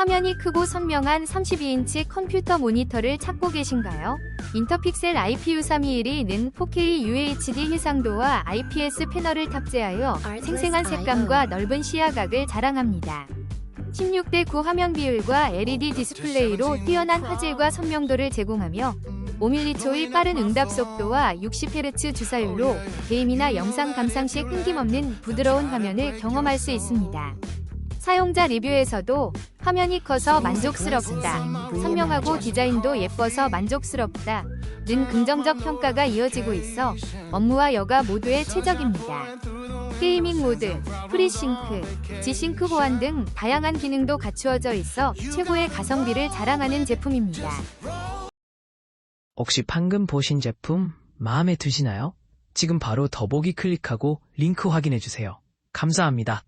화면이 크고 선명한 32인치 컴퓨터 모니터를 찾고 계신가요? 인터픽셀 IPU321는 4K UHD 해상도와 IPS 패널을 탑재하여 생생한 색감과 넓은 시야각을 자랑합니다. 16대 9 화면 비율과 LED 디스플레이로 뛰어난 화질과 선명도를 제공하며 5mH의 빠른 응답 속도와 60Hz 주사율로 게임이나 영상 감상 시 끊김없는 부드러운 화면을 경험할 수 있습니다. 사용자 리뷰에서도 화면이 커서 만족스럽다, 선명하고 디자인도 예뻐서 만족스럽다, 는 긍정적 평가가 이어지고 있어 업무와 여가 모두에 최적입니다. 게이밍 모드, 프리싱크, 지싱크 호환 등 다양한 기능도 갖추어져 있어 최고의 가성비를 자랑하는 제품입니다. 혹시 방금 보신 제품 마음에 드시나요? 지금 바로 더보기 클릭하고 링크 확인해주세요. 감사합니다.